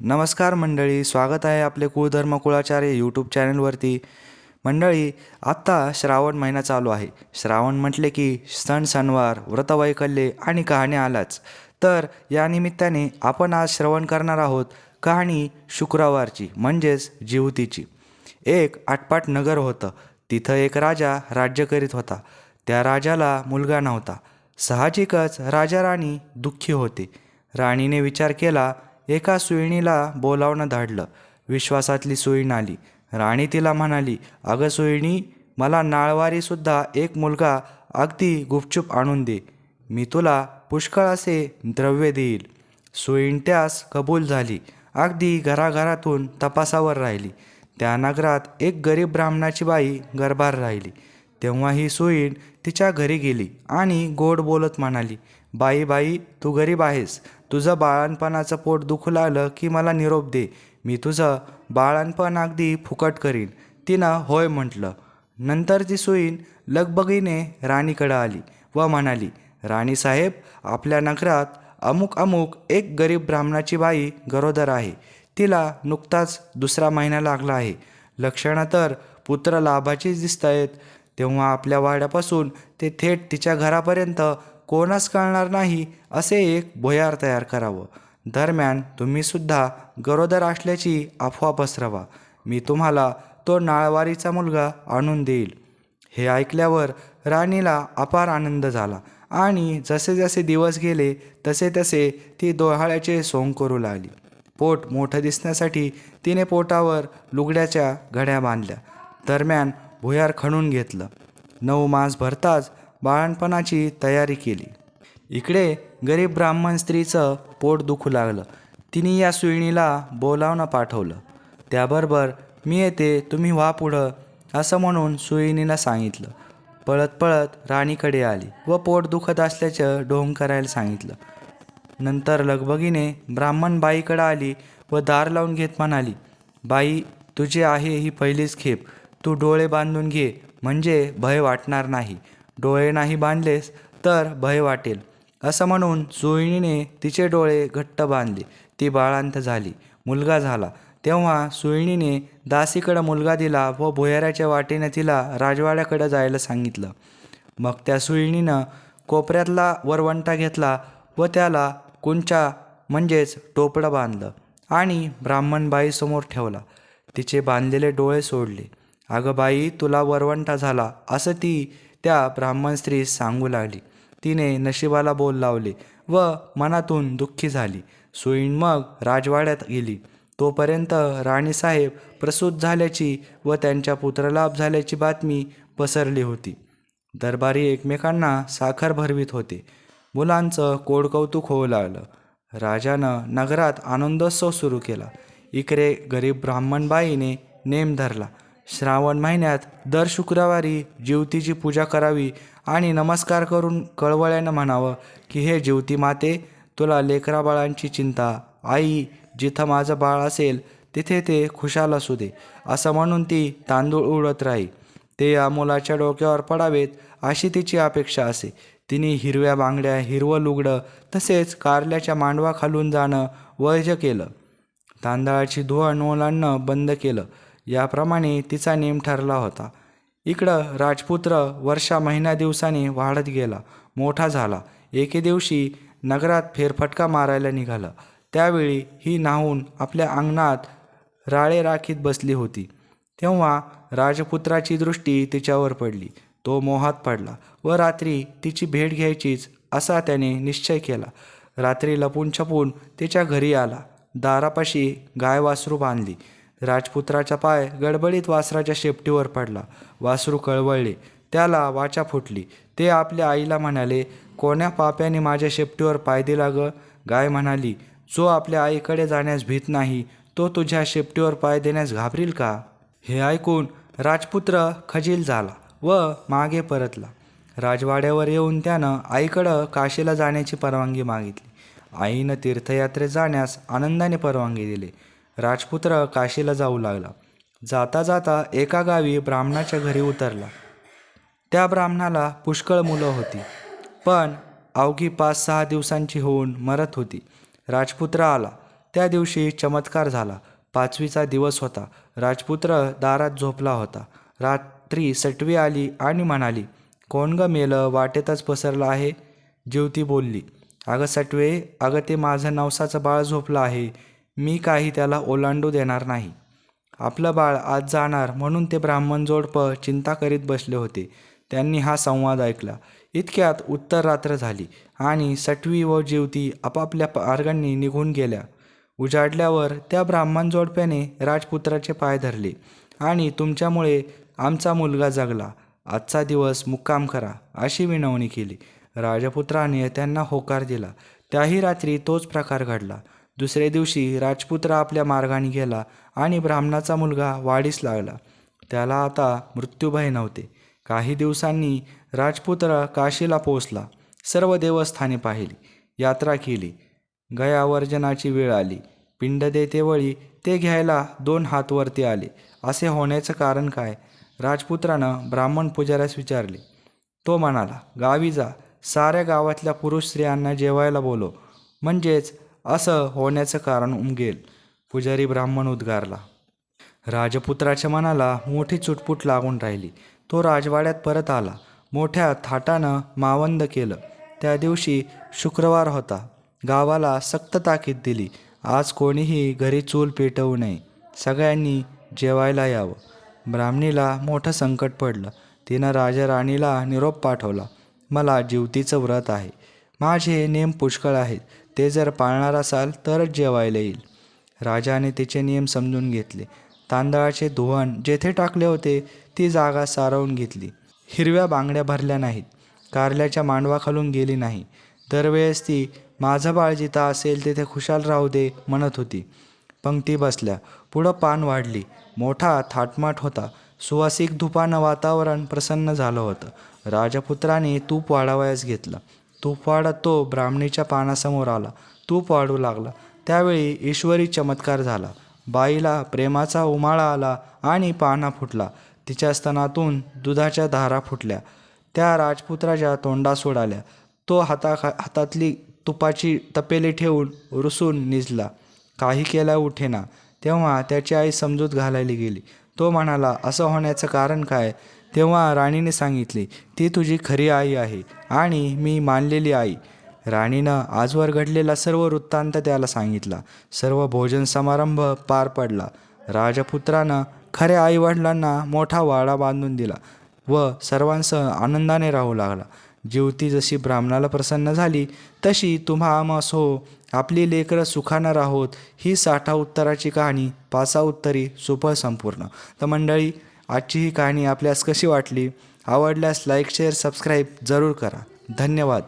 नमस्कार मंडळी स्वागत आहे आपले कुळधर्म कुळाचार्य यूट्यूब चॅनलवरती. मंडळी आत्ता श्रावण महिना चालू आहे. श्रावण म्हटले की सण सणवार व्रतवैकल्ये आणि कहाणी आलाच. तर या निमित्ताने आपण आज श्रवण करणार आहोत कहाणी शुक्रवारची म्हणजेच जिवतीची एक आटपाट नगर होतं. तिथं एक राजा राज्य करीत होता. त्या राजाला मुलगा नव्हता. साहजिकच राजा राणी दुःखी होते. राणीने विचार केला एका सुईणीला बोलावणं धाडलं. विश्वासातली सुईण आली. राणी तिला म्हणाली अगं सुईणी मला नाळवारीसुद्धा एक मुलगा अगदी गुपचूप आणून दे. मी तुला पुष्कळ असे द्रव्य देईल. सुईण त्यास कबूल झाली. अगदी घराघरातून तपासावर राहिली. त्या नगरात एक गरीब ब्राह्मणाची बाई गरबार राहिली. तेव्हा ही सुईण तिच्या घरी गेली आणि गोड बोलत म्हणाली बाई बाई तू गरीब आहेस. तुझं बाळणपणाचं पोट दुखू लागलं की मला निरोप दे. मी तुझं बाळणपण अगदी फुकट करीन. तिनं होय म्हटलं. नंतर ती सुईन लगबगीने राणीकडं आली व म्हणाली राणीसाहेब आपल्या नगरात अमुक अमुक एक गरीब ब्राह्मणाची बाई गरोदर आहे. तिला नुकताच दुसरा महिना लागला आहे. लक्षणं तर पुत्र लाभाचीच दिसत आहेत तेव्हा आपल्या वाड्यापासून ते थेट तिच्या घरापर्यंत कोणास कळणार नाही असे एक भुयार तयार करावं. दरम्यान तुम्हीसुद्धा गरोदर असल्याची अफवा पसरवा. मी तुम्हाला तो नाळवारीचा मुलगा आणून देईल. हे ऐकल्यावर राणीला अपार आनंद झाला आणि जसे जसे दिवस गेले तसे तसे ती डोहाळ्याचे सोंग करू लागली. पोट मोठं दिसण्यासाठी तिने पोटावर लुगड्याच्या घड्या बांधल्या. दरम्यान भुयार खणून घेतलं. नऊ मास भरताच बाळणपणाची तयारी केली. इकडे गरीब ब्राह्मण स्त्रीचं पोट दुखू लागलं. तिने या सुईणीला बोलावणं पाठवलं. त्याबरोबर मी येते तुम्ही व्हा पुढं असं म्हणून सुईणीला सांगितलं. पळत पळत राणीकडे आली व पोट दुखत असल्याचं ढोंग करायला सांगितलं. नंतर लगबगीने ब्राह्मण बाईकडं आली व दार लावून घेत म्हणाली बाई तुझी आहे ही पहिलीच खेप. तू डोळे बांधून घे म्हणजे भय वाटणार नाही. डोळे नाही बांधलेस तर भय वाटेल. असं म्हणून सुईणीने तिचे डोळे घट्ट बांधले. ती बाळांत झाली. मुलगा झाला. तेव्हा सुईणीने दासीकडं मुलगा दिला व भुयाराच्या वाटेने तिला राजवाड्याकडं जायला सांगितलं. मग त्या सुईणीनं कोपऱ्यातला वरवंटा घेतला व त्याला कुंचा म्हणजेच टोपडं बांधलं आणि ब्राह्मण बाईसमोर ठेवला. तिचे बांधलेले डोळे सोडले. अगं बाई तुला वरवंटा झाला. असं ती त्या ब्राह्मण स्त्रीस सांगू लागली. तिने नशिबाला बोल लावले व मनातून दुःखी झाली. सुईण मग राजवाड्यात गेली. तोपर्यंत राणीसाहेब प्रसूत झाल्याची व त्यांच्या पुत्रलाभ झाल्याची बातमी पसरली होती. दरबारी एकमेकांना साखर भरवीत होते. मुलांचं कोडकौतुक होऊ लागलं. राजानं नगरात आनंदोत्सव सुरू केला. इकडे गरीब ब्राह्मणबाईने नेम धरला. श्रावण महिन्यात दर शुक्रवारी जिवतीची पूजा करावी आणि नमस्कार करून कळवळ्यानं म्हणावं की हे जिवती माते तुला लेकरा बाळांची चिंता. आई जिथं माझं बाळ असेल तिथे ते खुशाल असू दे. असं म्हणून ती तांदूळ उडत राही. ते या मुलाच्या डोक्यावर पडावेत अशी तिची अपेक्षा असे. तिने हिरव्या बांगड्या हिरवं लुगडं तसेच कारल्याच्या मांडवा खालून जाणं वैज केलं. तांदळाची धुवण ओलांडणं बंद केलं. याप्रमाणे तिचा नेम ठरला होता. इकडं राजपुत्र वर्षा महिन्या दिवसाने वाढत गेला मोठा झाला. एके दिवशी नगरात फेरफटका मारायला निघाला. त्यावेळी ही नाहून आपल्या अंगणात राळे राखीत बसली होती. तेव्हा राजपुत्राची दृष्टी तिच्यावर पडली. तो मोहात पडला व रात्री तिची भेट घ्यायचीच असा त्याने निश्चय केला. रात्री लपून छपून तिच्या घरी आला. दारापाशी गाय वासरू बांधली. राजपुत्राचा पाय गडबडीत वासराच्या शेपटीवर पडला. वासरू कळवळले. त्याला वाचा फुटली. ते आपल्या आईला म्हणाले कोण्या पाप्याने माझ्या शेपटीवर पाय दिला ग? गाय म्हणाली जो आपल्या आईकडे जाण्यास भीत नाही तो तुझ्या शेपटीवर पाय देण्यास घाबरील का? हे ऐकून राजपुत्र खजील झाला व मागे परतला. राजवाड्यावर येऊन त्यानं आईकडं काशीला जाण्याची परवानगी मागितली. आईनं तीर्थयात्रेत जाण्यास आनंदाने परवानगी दिली. राजपुत्र काशीला जाऊ लागला. जाता जाता एका गावी ब्राह्मणाच्या घरी उतरला. त्या ब्राह्मणाला पुष्कळ मुलं होती. पण अवघी पाच सहा दिवसांची होऊन मरत होती. राजपुत्र आला. त्या दिवशी चमत्कार झाला. पाचवीचा दिवस होता. राजपुत्र दारात झोपला होता. रात्री सटवी आली आणि म्हणाली कोण ग मेलं? वाटेतच पसरलं आहे. जीवती बोलली अगं सटवे अगं ते माझं नवसाचं बाळ झोपलं आहे. मी काही त्याला ओलांडू देणार नाही. आपलं बाळ आज जाणार म्हणून ते ब्राह्मण जोडपं चिंता करीत बसले होते. त्यांनी हा संवाद ऐकला. इतक्यात उत्तर रात्र झाली आणि सटवी व जीवती आपापल्या मार्गांनी निघून गेल्या. उजाडल्यावर त्या ब्राह्मण जोडप्याने राजपुत्राचे पाय धरले आणि तुमच्यामुळे आमचा मुलगा जगला. आजचा दिवस मुक्काम करा अशी विनवणी केली. राजपुत्राने त्यांना होकार दिला. त्याही रात्री तोच प्रकार घडला. दुसऱ्या दिवशी राजपुत्र आपल्या मार्गाने गेला आणि ब्राह्मणाचा मुलगा वाढीस लागला. त्याला आता मृत्यूभय नव्हते. काही दिवसांनी राजपुत्र काशीला पोचला सर्व देवस्थाने पाहिली. यात्रा केली. गयावर्जनाची वेळ आली. पिंड देतेवेळी ते घ्यायला दोन हात वरती आले. असे होण्याचं कारण काय? राजपुत्रानं ब्राह्मण पुजाऱ्यास विचारले. तो म्हणाला गावी जा. साऱ्या गावातल्या पुरुष स्त्रियांना जेवायला बोलो म्हणजेच असं होण्याचं कारण उमगेल पुजारी ब्राह्मण उद्गारला. राजपुत्राच्या मनाला मोठी चुटपुट लागून राहिली. तो राजवाड्यात परत आला. मोठ्या थाटानं मावंद केलं. त्या दिवशी शुक्रवार होता. गावाला सक्त ताकीद दिली. आज कोणीही घरी चूल पेटवू नये. सगळ्यांनी जेवायला यावं. ब्राह्मणीला मोठं संकट पडलं. तिनं राजा राणीला निरोप पाठवला. मला जीवतीचं व्रत आहे. माझे नियम पुष्कळ आहेत. ते जर पाळणार असाल तरच जेवायला येईल. राजाने तिचे नियम समजून घेतले. तांदळाचे धुवण जेथे टाकले होते ती जागा सारवून घेतली. हिरव्या बांगड्या भरल्या नाहीत. कारल्याच्या मांडवाखालून गेली नाही. दरवेळेस ती माझं बाळ जिथं असेल तिथे खुशाल राहू दे म्हणत होती. पंक्ती बसल्या. पुढं पान वाढली. मोठा थाटमाट होता. सुवासिक धुपानं वातावरण प्रसन्न झालं होतं. राजपुत्राने तूप वाढावयास घेतलं. तूप वाढत तो ब्राह्मणीच्या पानासमोर आला. तूप वाढू लागला. त्यावेळी ईश्वरी चमत्कार झाला. बाईला प्रेमाचा उमाळा आला आणि पाना फुटला. तिच्या स्तनातून दुधाच्या धारा फुटल्या. त्या राजपुत्राच्या तोंडा सोडाल्या. तो हाता हातातली तुपाची तपेली ठेवून रुसून निजला. काही केल्या उठेना. तेव्हा त्याची आई समजूत घालायला गेली. तो म्हणाला असं होण्याचं कारण काय? तेव्हा राणीने सांगितले ती तुझी खरी आई आहे आणि मी मानलेली आई. राणीनं आजवर घडलेला सर्व वृत्तांत त्याला सांगितला. सर्व भोजन समारंभ पार पडला. राजपुत्रानं खऱ्या आईवडिलांना मोठा वाडा बांधून दिला व सर्वांसह आनंदाने राहू लागला. जीवती जशी ब्राह्मणाला प्रसन्न झाली तशी तुम्हा आमस हो आपली लेकरं सुखानं राहोत ही साठा उत्तराची कहाणी पाचा उत्तरी सुफळ संपूर्ण. तर मंडळी आजची ही कहाणी आपल्यास कशी वाटली? आवडल्यास लाईक शेअर सबस्क्राईब जरूर करा. धन्यवाद.